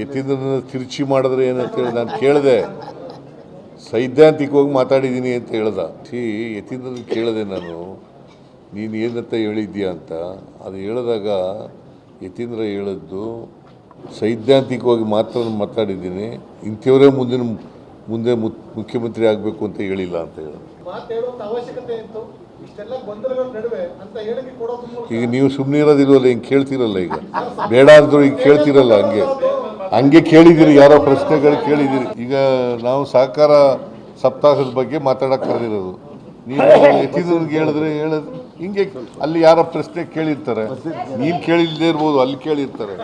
ಯತೀಂದ್ರನ ತಿರುಚಿ ಮಾಡಿದ್ರೆ ಏನಂತೇಳಿ ನಾನು ಕೇಳಿದೆ. ಸೈದ್ಧಾಂತಿಕವಾಗಿ ಮಾತಾಡಿದ್ದೀನಿ ಅಂತ ಹೇಳ್ದ. ಸಿ ಯತೀಂದ್ರನ ಕೇಳಿದೆ ನಾನು. ನೀನು ಏನಂತ ಹೇಳಿದ್ಯಾ ಅಂತ. ಅದು ಹೇಳಿದಾಗ ಯತೀಂದ್ರ ಹೇಳಿದ್ದು ಸೈದ್ಧಾಂತಿಕವಾಗಿ ಮಾತ್ರ ಮಾತಾಡಿದ್ದೀನಿ. ಇಂಥವರೇ ಮುಂದಿನ ಮುಂದೆ ಮುತ್- ಮುಖ್ಯಮಂತ್ರಿ ಆಗಬೇಕು ಅಂತ ಹೇಳಿಲ್ಲ ಅಂತ ಹೇಳಿದ ಈಗ ನೀವು ಸುಮ್ಮನೆ ಇರೋದಿಲ್ವಲ್ಲ ಹಿಂಗೆ ಕೇಳ್ತಿರಲ್ಲ ಈಗ. ಬೇಡ ಅಂದ್ರೂ ಈಗ ಕೇಳ್ತಿರಲ್ಲ ಹಂಗೆ. ಹಂಗೆ ಕೇಳಿದ್ದೀರಿ ಯಾರೋ ಪ್ರಶ್ನೆಗಳು ಕೇಳಿದ್ದೀರಿ ಈಗ ನಾವು ಸಹಕಾರ ಸಪ್ತಾಹದ ಬಗ್ಗೆ ಮಾತಾಡಕ್ಕೆ ಕರೆದಿರೋದು. ನೀವು ಎತ್ತಿದ್ರಿಗೆ ಹೇಳಿದ್ರೆ ಹೇಳದ್ ಹಿಂಗೆ ಅಲ್ಲಿ ಯಾರೋ ಪ್ರಶ್ನೆ ಕೇಳಿರ್ತಾರೆ. ನೀನು ಕೇಳಿಲ್ಲದೆ ಇರ್ಬೋದು ಅಲ್ಲಿ ಕೇಳಿರ್ತಾರೆ.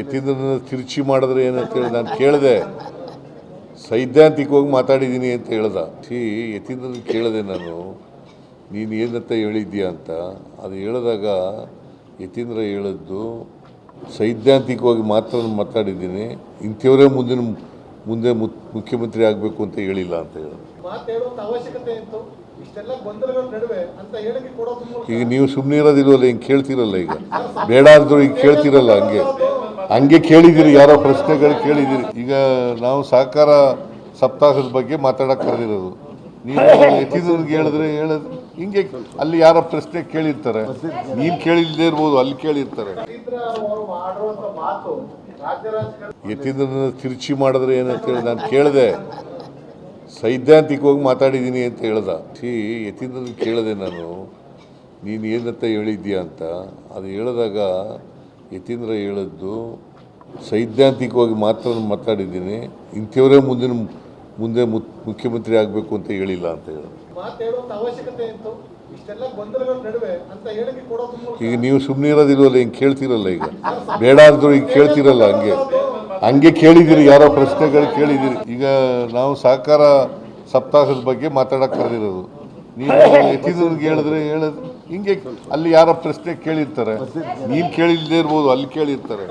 ಯತೀಂದ್ರನ ತಿರುಚಿ ಮಾಡಿದ್ರೆ ಏನಂತೇಳಿ ನಾನು ಕೇಳಿದೆ. ಸೈದ್ಧಾಂತಿಕವಾಗಿ ಮಾತಾಡಿದ್ದೀನಿ ಅಂತ ಹೇಳ್ದ. ಛೀ ಯತೀಂದ್ರನ ಕೇಳಿದೆ ನಾನು. ನೀನು ಏನಂತ ಹೇಳಿದ್ಯಾ ಅಂತ. ಅದು ಹೇಳಿದಾಗ ಯತೀಂದ್ರ ಹೇಳಿದ್ದು ಸೈದ್ಧಾಂತಿಕವಾಗಿ ಮಾತ್ರ ಮಾತಾಡಿದ್ದೀನಿ. ಇಂಥವರೇ ಮುಂದಿನ ಮುಂದೆ ಮುತ್- ಮುಖ್ಯಮಂತ್ರಿ ಆಗಬೇಕು ಅಂತ ಹೇಳಿಲ್ಲ ಅಂತ ಹೇಳಿದ್ರು ಈಗ ನೀವು ಸುಮ್ಮನೆ ಇರೋದಿಲ್ವಲ್ಲ ಹಿಂಗೆ ಕೇಳ್ತಿರಲ್ಲ ಈಗ. ಬೇಡ ಅಂದ್ರೂ ಈಗ ಕೇಳ್ತಿರಲ್ಲ ಹಂಗೆ. ಹಂಗೆ ಕೇಳಿದಿರಿ, ಯಾರೋ ಪ್ರಶ್ನೆಗಳು ಕೇಳಿದಿರಿ. ಈಗ ನಾವು ಸಹಕಾರ ಸಪ್ತಾಹದ ಬಗ್ಗೆ ಮಾತಾಡಕ್ಕೆ ಕರೆದಿರೋದು. ನೀವು ಯತೀಂದ್ರನ್ಗೆ ಹೇಳಿದ್ರೆ ಹೇಳದ್ ಹಿಂಗೆ ಅಲ್ಲಿ ಯಾರೋ ಪ್ರಶ್ನೆ ಕೇಳಿರ್ತಾರೆ. ನೀನು ಕೇಳಿಲ್ಲದೆ ಇರ್ಬೋದು, ಅಲ್ಲಿ ಕೇಳಿರ್ತಾರೆ. ಯತೀಂದ್ರನ ತಿರುಚಿ ಮಾಡಿದ್ರೆ ಏನಂತ ಹೇಳಿ ನಾನು ಕೇಳಿದೆ. ಸೈದ್ಧಾಂತಿಕವಾಗಿ ಮಾತಾಡಿದ್ದೀನಿ ಅಂತ ಹೇಳ್ದ. ಛೀ ಯತೀಂದ್ರನ ಕೇಳಿದೆ ನಾನು. ನೀನು ಏನಂತ ಹೇಳಿದ್ಯಾ ಅಂತ. ಅದು ಹೇಳಿದಾಗ ಯತೀಂದ್ರ ಹೇಳಿದ್ದು ಸೈದ್ಧಾಂತಿಕವಾಗಿ ಮಾತ್ರ ಮಾತಾಡಿದ್ದೀನಿ ಇಂಥವರೇ ಮುಂದಿನ ಮುಂದೆ ಮುತ್- ಮುಖ್ಯಮಂತ್ರಿ ಆಗಬೇಕು ಅಂತ ಹೇಳಿಲ್ಲ ಅಂತ ಹೇಳಿದ್ರು ಈಗ ನೀವು ಸುಮ್ಮನೆ ಇರೋದಿಲ್ವಲ್ಲ ಹಿಂಗೆ ಕೇಳ್ತಿರಲ್ಲ ಈಗ. ಬೇಡ ಅಂದ್ರೂ ಈಗ ಕೇಳ್ತಿರಲ್ಲ ಹಂಗೆ. ಹಂಗೆ ಕೇಳಿದಿರಿ ಯಾರೋ ಪ್ರಶ್ನೆಗಳು ಕೇಳಿದಿರಿ. ಈಗ ನಾವು ಸಹಕಾರ ಸಪ್ತಾಹದ ಬಗ್ಗೆ ಮಾತಾಡಕ್ಕೆ ಕರೆದಿರೋದು. ನೀವು ಹೇಳಿದ್ರೆ ಹೇಳಿದ್ರೆ ಹೇಳಿದ್ರೆ ಹಿಂಗೆ ಅಲ್ಲಿ ಯಾರೋ ಪ್ರಶ್ನೆ ಕೇಳಿರ್ತಾರೆ. ನೀನು ಕೇಳಿಲ್ಲದೆ ಇರ್ಬೋದು ಅಲ್ಲಿ ಕೇಳಿರ್ತಾರೆ.